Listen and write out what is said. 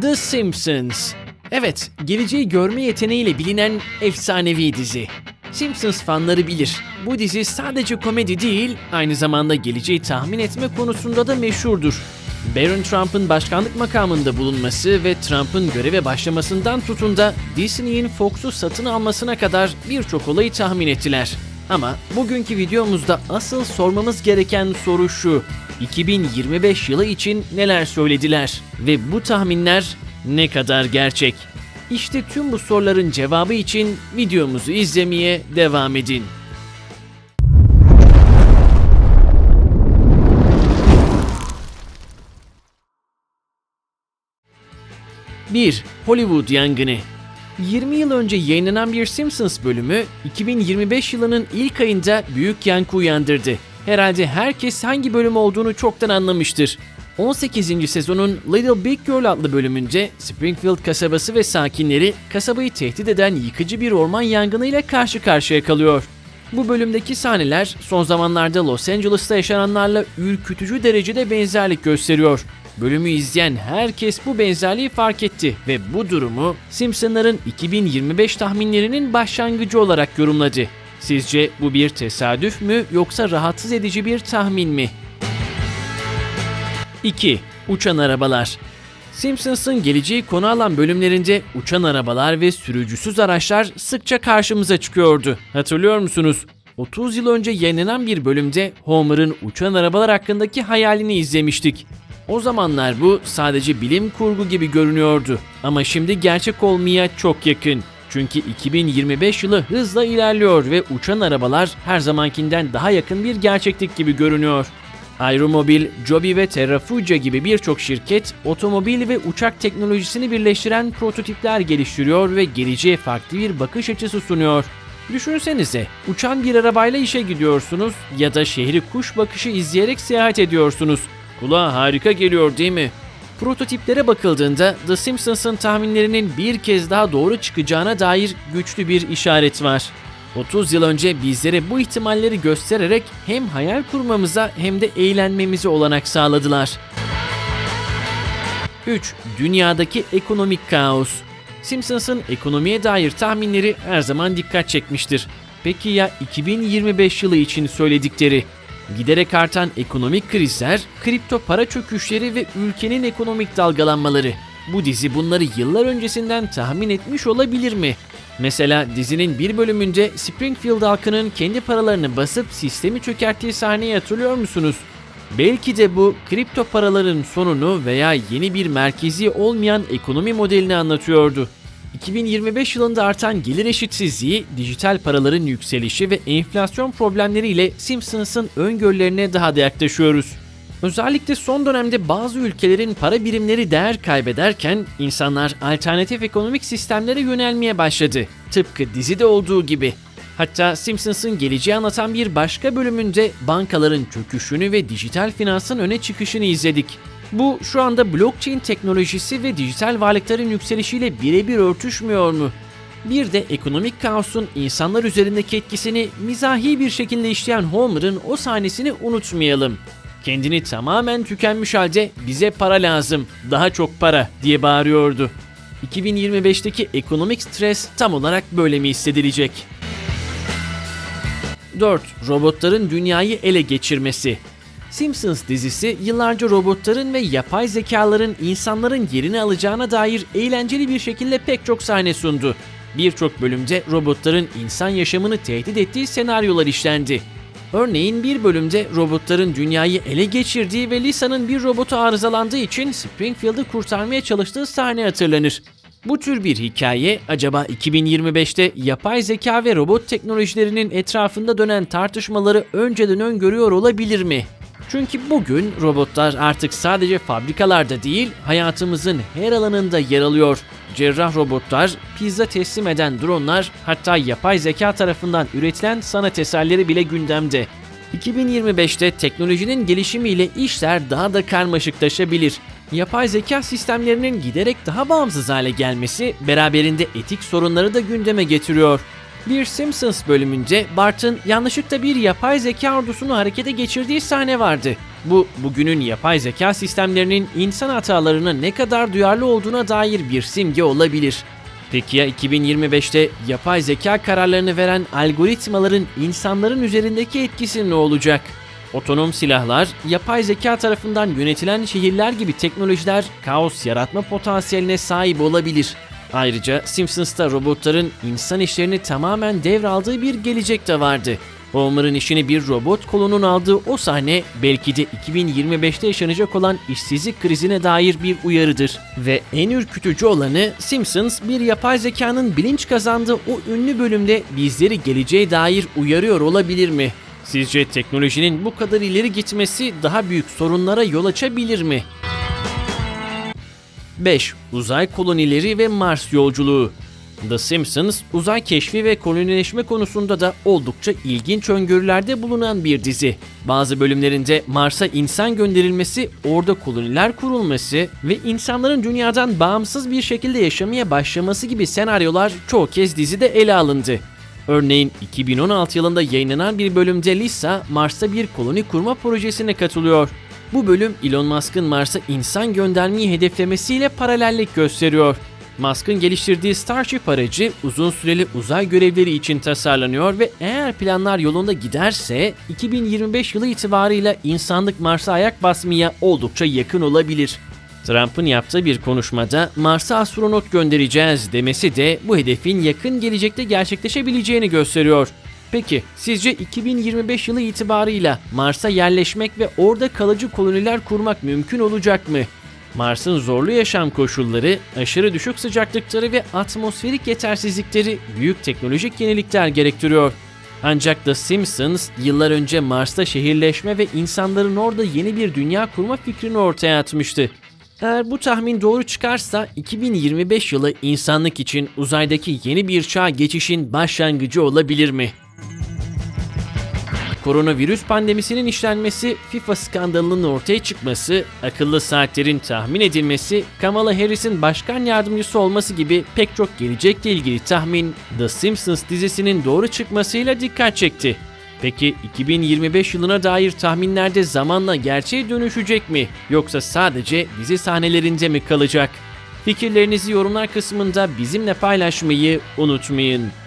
The Simpsons. Evet, geleceği görme yeteneğiyle bilinen efsanevi dizi. Simpsons fanları bilir. Bu dizi sadece komedi değil, aynı zamanda geleceği tahmin etme konusunda da meşhurdur. Barron Trump'ın başkanlık makamında bulunması ve Trump'ın göreve başlamasından tutun da Disney'in Fox'u satın almasına kadar birçok olayı tahmin ettiler. Ama bugünkü videomuzda asıl sormamız gereken soru şu. 2025 yılı için neler söylediler ve bu tahminler ne kadar gerçek? İşte tüm bu soruların cevabı için videomuzu izlemeye devam edin. Bir Hollywood yangını 20 yıl önce yayınlanan bir Simpsons bölümü 2025 yılının ilk ayında büyük yankı uyandırdı. Herhalde herkes hangi bölüm olduğunu çoktan anlamıştır. 18. sezonun Little Big Girl adlı bölümünde Springfield kasabası ve sakinleri kasabayı tehdit eden yıkıcı bir orman yangınıyla karşı karşıya kalıyor. Bu bölümdeki sahneler son zamanlarda Los Angeles'ta yaşananlarla ürkütücü derecede benzerlik gösteriyor. Bölümü izleyen herkes bu benzerliği fark etti ve bu durumu Simpsonların 2025 tahminlerinin başlangıcı olarak yorumladı. Sizce bu bir tesadüf mü yoksa rahatsız edici bir tahmin mi? 2. Uçan arabalar Simpsons'ın geleceği konu alan bölümlerinde uçan arabalar ve sürücüsüz araçlar sıkça karşımıza çıkıyordu. Hatırlıyor musunuz? 30 yıl önce yayınlanan bir bölümde Homer'ın uçan arabalar hakkındaki hayalini izlemiştik. O zamanlar bu sadece bilim kurgu gibi görünüyordu ama şimdi gerçek olmaya çok yakın. Çünkü 2025 yılı hızla ilerliyor ve uçan arabalar her zamankinden daha yakın bir gerçeklik gibi görünüyor. Aeromobil, Joby ve Terrafugia gibi birçok şirket otomobil ve uçak teknolojisini birleştiren prototipler geliştiriyor ve geleceğe farklı bir bakış açısı sunuyor. Düşünsenize, uçan bir arabayla işe gidiyorsunuz ya da şehri kuş bakışı izleyerek seyahat ediyorsunuz. Kulağa harika geliyor değil mi? Prototiplere bakıldığında The Simpsons'ın tahminlerinin bir kez daha doğru çıkacağına dair güçlü bir işaret var. 30 yıl önce bizlere bu ihtimalleri göstererek hem hayal kurmamıza hem de eğlenmemize olanak sağladılar. 3. Dünyadaki ekonomik kaos Simpsons'ın ekonomiye dair tahminleri her zaman dikkat çekmiştir. Peki ya 2025 yılı için söyledikleri? Giderek artan ekonomik krizler, kripto para çöküşleri ve ülkenin ekonomik dalgalanmaları. Bu dizi bunları yıllar öncesinden tahmin etmiş olabilir mi? Mesela dizinin bir bölümünde Springfield halkının kendi paralarını basıp sistemi çökerttiği sahneyi hatırlıyor musunuz? Belki de bu kripto paraların sonunu veya yeni bir merkezi olmayan ekonomi modelini anlatıyordu. 2025 yılında artan gelir eşitsizliği, dijital paraların yükselişi ve enflasyon problemleriyle Simpsons'ın öngörülerine daha da yaklaşıyoruz. Özellikle son dönemde bazı ülkelerin para birimleri değer kaybederken insanlar alternatif ekonomik sistemlere yönelmeye başladı. Tıpkı dizide olduğu gibi. Hatta Simpsons'ın geleceği anlatan bir başka bölümünde bankaların çöküşünü ve dijital finansın öne çıkışını izledik. Bu şu anda blockchain teknolojisi ve dijital varlıkların yükselişiyle birebir örtüşmüyor mu? Bir de ekonomik kaosun insanlar üzerindeki etkisini mizahi bir şekilde işleyen Homer'ın o sahnesini unutmayalım. Kendini tamamen tükenmiş halde bize para lazım, daha çok para diye bağırıyordu. 2025'teki ekonomik stres tam olarak böyle mi hissedilecek? 4. Robotların dünyayı ele geçirmesi Simpsons dizisi yıllarca robotların ve yapay zekaların insanların yerini alacağına dair eğlenceli bir şekilde pek çok sahne sundu. Birçok bölümde robotların insan yaşamını tehdit ettiği senaryolar işlendi. Örneğin bir bölümde robotların dünyayı ele geçirdiği ve Lisa'nın bir robotu arızalandığı için Springfield'ı kurtarmaya çalıştığı sahne hatırlanır. Bu tür bir hikaye acaba 2025'te yapay zeka ve robot teknolojilerinin etrafında dönen tartışmaları önceden öngörüyor olabilir mi? Çünkü bugün robotlar artık sadece fabrikalarda değil, hayatımızın her alanında yer alıyor. Cerrah robotlar, pizza teslim eden dronlar, hatta yapay zeka tarafından üretilen sanat eserleri bile gündemde. 2025'te teknolojinin gelişimiyle işler daha da karmaşıklaşabilir. Yapay zeka sistemlerinin giderek daha bağımsız hale gelmesi beraberinde etik sorunları da gündeme getiriyor. Bir Simpsons bölümünde Bart'ın yanlışlıkla bir yapay zeka ordusunu harekete geçirdiği sahne vardı. Bu bugünün yapay zeka sistemlerinin insan hatalarına ne kadar duyarlı olduğuna dair bir simge olabilir. Peki ya 2025'te yapay zeka kararlarını veren algoritmaların insanların üzerindeki etkisi ne olacak? Otonom silahlar, yapay zeka tarafından yönetilen şehirler gibi teknolojiler kaos yaratma potansiyeline sahip olabilir. Ayrıca Simpsons'ta robotların insan işlerini tamamen devraldığı bir gelecek de vardı. Homer'ın işini bir robot kolunun aldığı o sahne belki de 2025'te yaşanacak olan işsizlik krizine dair bir uyarıdır. Ve en ürkütücü olanı Simpsons bir yapay zekanın bilinç kazandığı o ünlü bölümde bizleri geleceğe dair uyarıyor olabilir mi? Sizce teknolojinin bu kadar ileri gitmesi daha büyük sorunlara yol açabilir mi? 5. Uzay kolonileri ve Mars yolculuğu The Simpsons, uzay keşfi ve kolonileşme konusunda da oldukça ilginç öngörülerde bulunan bir dizi. Bazı bölümlerinde Mars'a insan gönderilmesi, orada koloniler kurulması ve insanların dünyadan bağımsız bir şekilde yaşamaya başlaması gibi senaryolar çoğu kez dizide ele alındı. Örneğin 2016 yılında yayınlanan bir bölümde Lisa, Mars'ta bir koloni kurma projesine katılıyor. Bu bölüm Elon Musk'ın Mars'a insan göndermeyi hedeflemesiyle paralellik gösteriyor. Musk'ın geliştirdiği Starship aracı uzun süreli uzay görevleri için tasarlanıyor ve eğer planlar yolunda giderse 2025 yılı itibarıyla insanlık Mars'a ayak basmaya oldukça yakın olabilir. Trump'ın yaptığı bir konuşmada Mars'a astronot göndereceğiz demesi de bu hedefin yakın gelecekte gerçekleşebileceğini gösteriyor. Peki sizce 2025 yılı itibarıyla Mars'a yerleşmek ve orada kalıcı koloniler kurmak mümkün olacak mı? Mars'ın zorlu yaşam koşulları, aşırı düşük sıcaklıkları ve atmosferik yetersizlikleri büyük teknolojik yenilikler gerektiriyor. Ancak The Simpsons yıllar önce Mars'ta şehirleşme ve insanların orada yeni bir dünya kurma fikrini ortaya atmıştı. Eğer bu tahmin doğru çıkarsa 2025 yılı insanlık için uzaydaki yeni bir çağ geçişin başlangıcı olabilir mi? Koronavirüs pandemisinin işlenmesi, FIFA skandalının ortaya çıkması, akıllı saatlerin tahmin edilmesi, Kamala Harris'in başkan yardımcısı olması gibi pek çok gelecekle ilgili tahmin The Simpsons dizisinin doğru çıkmasıyla dikkat çekti. Peki 2025 yılına dair tahminlerde zamanla gerçeğe dönüşecek mi yoksa sadece dizi sahnelerinde mi kalacak? Fikirlerinizi yorumlar kısmında bizimle paylaşmayı unutmayın.